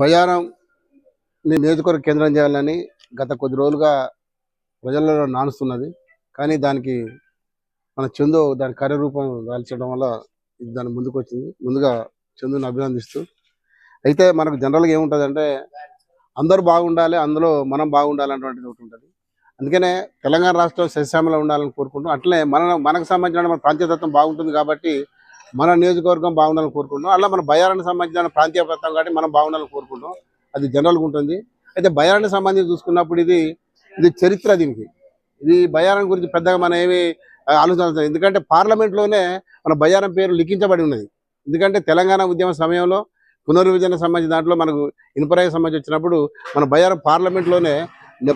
బయారంని నియోజకవర్గ కేంద్రం చేయాలని గత కొద్ది రోజులుగా ప్రజలలో నానుస్తున్నది. కానీ దానికి మన చందు దాని కార్యరూపం దాల్చడం వల్ల ఇది దాని ముందుకు వచ్చింది ముందుగా చందుని అభినందిస్తూ అయితే మనకు జనరల్గా ఏముంటుంది అంటే అందరూ బాగుండాలి అందులో మనం బాగుండాలి అటువంటిది ఒకటి ఉంటుంది. అందుకనే తెలంగాణ రాష్ట్రం సస్యామలో ఉండాలని కోరుకుంటాం అట్లే మన మనకు సంబంధించిన మన ప్రాంతీయతత్వం బాగుంటుంది కాబట్టి మన నియోజకవర్గం బాగుండాలని కోరుకుంటున్నాం. అలా మన బయారానికి సంబంధించిన ప్రాంతీయ తత్వం కాబట్టి మనం బాగుండాలని కోరుకుంటున్నాం. అది జనరల్గా ఉంటుంది. అయితే బయారానికి సంబంధించి చూసుకున్నప్పుడు ఇది ఇది చరిత్ర దీనికి. ఇది బయారం గురించి పెద్దగా మనం ఏమి ఆ, ఆలోచించాలి ఎందుకంటే పార్లమెంట్లోనే మన బయారం పేరు లిఖించబడి ఉన్నది. ఎందుకంటే తెలంగాణ ఉద్యమ సమయంలో పునర్విభజన సంబంధించిన దాంట్లో మనకు ఇన్పరాయ సంబంధించి వచ్చినప్పుడు మన బయారం పార్లమెంట్లోనే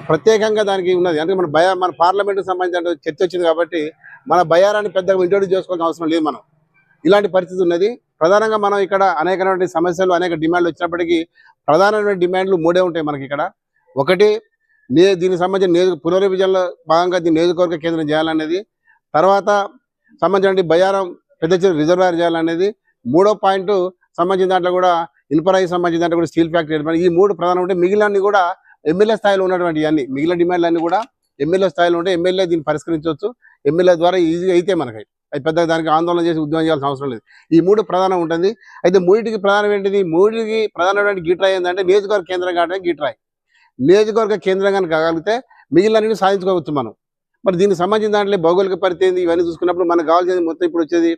ప్రత్యేకంగా దానికి ఉన్నది. అంటే మన బయా మన పార్లమెంట్కి సంబంధించిన చర్చ వచ్చింది కాబట్టి మన బయారాన్ని పెద్దగా ఇంట్రొడ్యూస్ చేసుకోవాల్సిన అవసరం లేదు మనం ఇలాంటి పరిస్థితి ఉన్నది. ప్రధానంగా మనం ఇక్కడ అనేకమైనటువంటి సమస్యలు అనేక డిమాండ్లు వచ్చినప్పటికీ ప్రధానమైన డిమాండ్లు మూడే ఉంటాయి మనకి ఇక్కడ. ఒకటి నే దీనికి సంబంధించిన నియోజక పునర్విభజనలో భాగంగా దీన్ని నియోజకవర్గ కేంద్రం చేయాలనేది. తర్వాత సంబంధించిన బయారం పెద్ద చెరువు రిజర్వాయర్ చేయాలనేది. మూడో పాయింట్ సంబంధించిన దాంట్లో కూడా ఇన్ఫరాయి సంబంధించిన దాంట్లో కూడా స్టీల్ ఫ్యాక్టరీ ఈ మూడు ప్రధానం ఉంటే మిగిలినన్ని కూడా ఎమ్మెల్యే స్థాయిలో ఉన్నటువంటి అన్ని మిగిలిన డిమాండ్లు కూడా ఎమ్మెల్యే స్థాయిలో ఉంటే ఎమ్మెల్యే దీన్ని పరిష్కరించవచ్చు. ఎమ్మెల్యే ద్వారా ఈజీగా అయితే మనకి అది పెద్ద దానికి ఆందోళన చేసి ఉద్యమం చేయాల్సిన అవసరం లేదు. ఈ మూడు ప్రధానం ఉంటుంది. అయితే మూడింటికి ప్రధానం ఏంటిది? మూడింటికి ప్రధానమైన గీట్రాయ్ ఏంటంటే నియోజకవర్గ కేంద్రం కాబట్టి గీట్రాయ్ నియోజకవర్గ కేంద్రం కనుక కాగలిగితే మిగిలిన సాధించుకోవచ్చు మనం. మరి దీనికి సంబంధించిన దాంట్లో భౌగోళిక పరిస్థితి ఇవన్నీ చూసుకున్నప్పుడు మనకు కావాల్సింది మొత్తం ఇప్పుడు వచ్చేది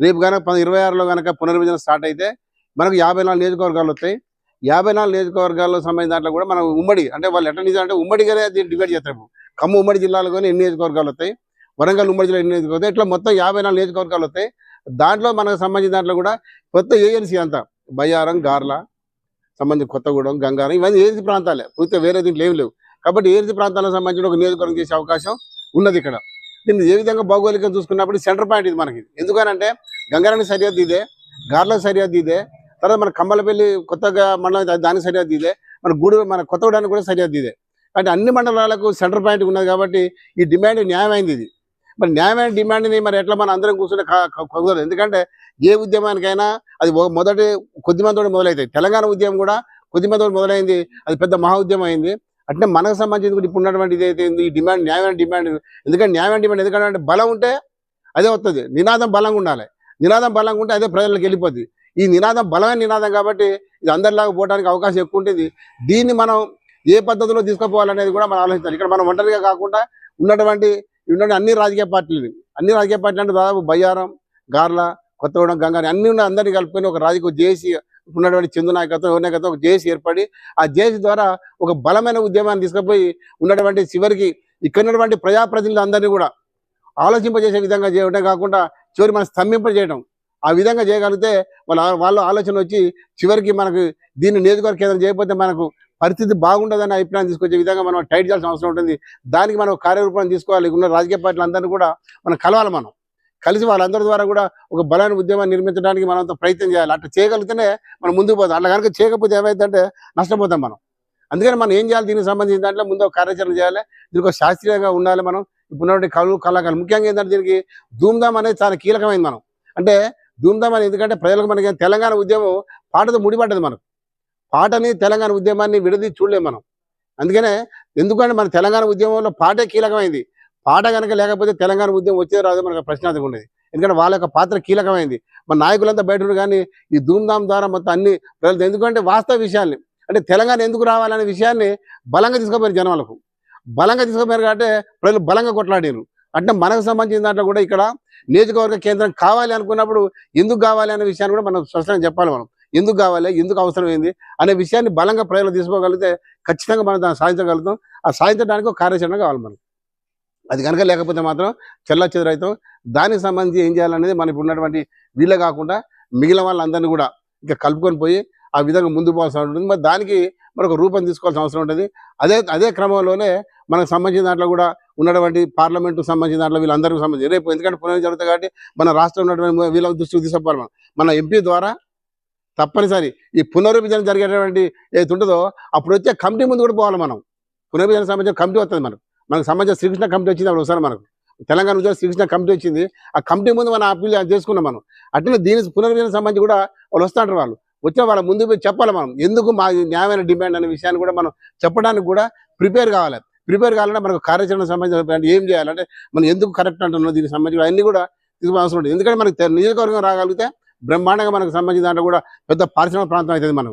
రేపు కనుక ఇరవై ఆరులో కనుక పునర్విభజన స్టార్ట్ అయితే మనకు యాభై నాలుగు నియోజకవర్గాలు వస్తాయి. యాభై నాలుగు నియోజకవర్గాల్లో సంబంధించిన దాంట్లో కూడా మనం ఉమ్మడి అంటే వాళ్ళు ఎట్లా నిజం అంటే ఉమ్మడిగానే దీన్ని డివైడ్ చేస్తారు. ఖమ్మం ఉమ్మడి జిల్లాలో కానీ ఎన్ని నియోజకవర్గాలు వస్తాయి? వరంగల్ ఉమ్మడి జిల్లా ఎన్ని ఇట్లా మొత్తం యాభై నాలుగు నియోజకవర్గాలు వస్తాయి. దాంట్లో మనకు సంబంధించిన దాంట్లో కూడా కొత్త ఏజెన్సీ అంతా బయ్యారం గార్ల సంబంధించి కొత్తగూడెం గంగారం ఇవన్నీ ఏజెన్సీ ప్రాంతాలే. పూర్తిగా వేరే దీంట్లో ఏమి లేవు. కాబట్టి ఏజెన్సీ ప్రాంతాలకు సంబంధించిన ఒక నియోజకవర్గం చేసే అవకాశం ఉన్నది ఇక్కడ. దీన్ని ఏ విధంగా భౌగోళికం చూసుకున్నప్పుడు సెంటర్ పాయింట్ ఇది మనకి. ఎందుకనంటే గంగారానికి సరిహద్దు ఇదే గార్లకు సరిహద్దు ఇదే తర్వాత మన కమ్మలపల్లి కొత్తగా మండలం దానికి సరిహద్దు ఇదే మన గూడు మన కొత్తగూడానికి కూడా సరిహద్దు ఇదే. అంటే అన్ని మండలాలకు సెంటర్ పాయింట్ ఉన్నది కాబట్టి ఈ డిమాండ్ న్యాయమైంది ఇది. మరి న్యాయమైన డిమాండ్ని మరి ఎట్లా మనం అందరం కూర్చుని కుదరదు ఎందుకంటే ఏ ఉద్యమానికైనా అది మొదటి కొద్ది మందితో మొదలవుతాయి తెలంగాణ ఉద్యమం కూడా కొద్ది మొదలైంది. అది పెద్ద మహా ఉద్యమం అయింది. అంటే మనకు సంబంధించి కూడా ఇప్పుడు ఉన్నటువంటి ఇదైతే ఈ డిమాండ్ న్యాయమైన డిమాండ్. ఎందుకంటే న్యాయమైన డిమాండ్ ఎందుకంటే బలం ఉంటే అదే వస్తుంది నినాదం బలంగా ఉండాలి. నినాదం బలంగా ఉంటే అదే ప్రజలకు వెళ్ళిపోద్ది. ఈ నినాదం బలమైన నినాదం కాబట్టి ఇది అందరిలాగా పోవడానికి అవకాశం ఎక్కువ ఉంటుంది. దీన్ని మనం ఏ పద్ధతిలో తీసుకుపోవాలనేది కూడా మనం ఆలోచించాలి. ఇక్కడ మనం ఒంటరిగా కాకుండా ఉన్నటువంటి ఉన్నటువంటి అన్ని రాజకీయ పార్టీలు అన్ని రాజకీయ పార్టీలు అంటే దాదాపు బయ్యారం గార్ల కొత్తగూడెం గంగాని అన్ని ఉన్న అందరినీ కలుపుకొని ఒక రాజకీయ జేసీ ఉన్నటువంటి చందు నాయకత్వం ఎవరి నాయకత్వం ఒక జేసీ ఏర్పడి ఆ జేసీ ద్వారా ఒక బలమైన ఉద్యమాన్ని తీసుకుపోయి ఉన్నటువంటి చివరికి ఇక్కడ ఉన్నటువంటి ప్రజాప్రతినిధులందరినీ కూడా ఆలోచింపజేసే విధంగా చేయడమే కాకుండా చివరి మనం స్తంభింపజేయడం ఆ విధంగా చేయగలిగితే వాళ్ళ వాళ్ళ ఆలోచన వచ్చి చివరికి మనకు దీన్ని నియోజకవర్గ కేంద్రం చేయకపోతే మనకు పరిస్థితి బాగుండదని అభిప్రాయం తీసుకొచ్చే విధంగా మనం టైట్ చేయాల్సిన అవసరం ఉంటుంది. దానికి మనం కార్యరూపం తీసుకోవాలి. ఉన్న రాజకీయ పార్టీలందరినీ కూడా మనం కలవాలి మనం. కలిసి వాళ్ళందరి ద్వారా కూడా ఒక బలమైన ఉద్యమాన్ని నిర్మించడానికి మనం ప్రయత్నం చేయాలి. అట్లా చేయగలిగితేనే మనం ముందుకు పోతాం. అట్లా కనుక చేయకపోతే ఏమైందంటే నష్టపోతాం మనం. అందుకని మనం ఏం చేయాలి? దీనికి సంబంధించిన దాంట్లో ముందు ఒక కార్యాచరణ చేయాలి. దీనికి ఒక శాస్త్రీయంగా ఉండాలి మనం. ఇప్పుడున్నటువంటి కళలు కళాకారులు. ముఖ్యంగా ఏంటంటే దీనికి ధూమ్ధామ్ అనేది చాలా కీలకమైంది మనం. అంటే ధూమ్ధామ్ అనేది ఎందుకంటే ప్రజలకు మనకి తెలంగాణ ఉద్యమం పాటతో ముడిపడ్డది మనకు. పాటని తెలంగాణ ఉద్యమాన్ని విడది చూడలేము మనం. అందుకనే ఎందుకంటే మన తెలంగాణ ఉద్యమంలో పాటే కీలకమైంది. పాట కనుక లేకపోతే తెలంగాణ ఉద్యమం వచ్చేది రాదు మనకు ప్రశ్నార్థకం ఉండేది. ఎందుకంటే వాళ్ళ యొక్క పాత్ర కీలకమైంది. మన నాయకులంతా బయట కానీ ఈ ధూమ్ధామ్ ద్వారా మొత్తం అన్ని ప్రజలు ఎందుకంటే వాస్తవ విషయాల్ని అంటే తెలంగాణ ఎందుకు రావాలనే విషయాన్ని బలంగా తీసుకుపోయారు జనాలకు బలంగా తీసుకుపోయారు కాబట్టి ప్రజలు బలంగా కొట్లాడారు. అంటే మనకు సంబంధించిన దాంట్లో కూడా ఇక్కడ నియోజకవర్గ కేంద్రం కావాలి అనుకున్నప్పుడు ఎందుకు కావాలి అనే విషయాన్ని కూడా మనం స్పష్టంగా చెప్పాలి మనం. ఎందుకు కావాలి? ఎందుకు అవసరం ఏంది? అనే విషయాన్ని బలంగా ప్రజలు తీసుకోగలిగితే ఖచ్చితంగా మనం దాన్ని సాధించగలుగుతాం. ఆ సాధించడానికి ఒక కార్యాచరణ కావాలి మనం అది కనుక లేకపోతే మాత్రం చెల్ల చెదరైతాం దానికి సంబంధించి ఏం చేయాలనేది మనకు ఉన్నటువంటి వీళ్ళే కాకుండా మిగిలిన వాళ్ళందరినీ కూడా ఇంకా కలుపుకొని పోయి ఆ విధంగా ముందు పోవాల్సిన ఉంటుంది. మరి దానికి మనకు రూపం తీసుకోవాల్సిన అవసరం ఉంటుంది. అదే అదే క్రమంలోనే మనకు సంబంధించిన దాంట్లో కూడా ఉన్నటువంటి పార్లమెంటుకు సంబంధించిన దాంట్లో వీళ్ళందరికీ సంబంధించి రేపు ఎందుకంటే పునర్ జరుగుతుంది కాబట్టి మన రాష్ట్రం ఉన్నటువంటి వీళ్ళ దృష్టికి తీసుకోవాలి మనం. మన ఎంపీ ద్వారా తప్పనిసరి. ఈ పునర్విభజన జరిగేటువంటి ఏది ఉంటుందో అప్పుడు వచ్చే కమిటీ ముందు కూడా పోవాలి మనం. పునర్విభజన సంబంధించిన కమిటీ వస్తుంది మనకు. మనకు సంబంధించిన శ్రీకృష్ణ కమిటీ వచ్చింది అప్పుడు ఒకసారి మనకు. తెలంగాణ ఉద్యోగ శ్రీకృష్ణ కమిటీ వచ్చింది. ఆ కమిటీ ముందు మనం అప్పీల్ చేసుకున్నాం మనం. అట్లనే దీని పునర్విభజన సంబంధించి కూడా వాళ్ళు వస్తుంటారు వాళ్ళు. వచ్చిన వాళ్ళ ముందు చెప్పాలి మనం. ఎందుకు మా న్యాయమైన డిమాండ్ అనే విషయాన్ని కూడా మనం చెప్పడానికి కూడా ప్రిపేర్ కావాలి. ప్రిపేర్ కావాలంటే మనకు కార్యాచరణ సంబంధించిన ఏం చేయాలంటే మనం ఎందుకు కరెక్ట్ అంటున్నాం దీనికి సంబంధించి అన్నీ కూడా తీసుకోవాల్సిన ఉంటుంది. ఎందుకంటే మనకు నియోజకవర్గం రాగలిగితే బ్రహ్మాండంగా మనకు సంబంధించిన దాంట్లో కూడా పెద్ద పారిశ్రామిక ప్రాంతం అవుతుంది మనం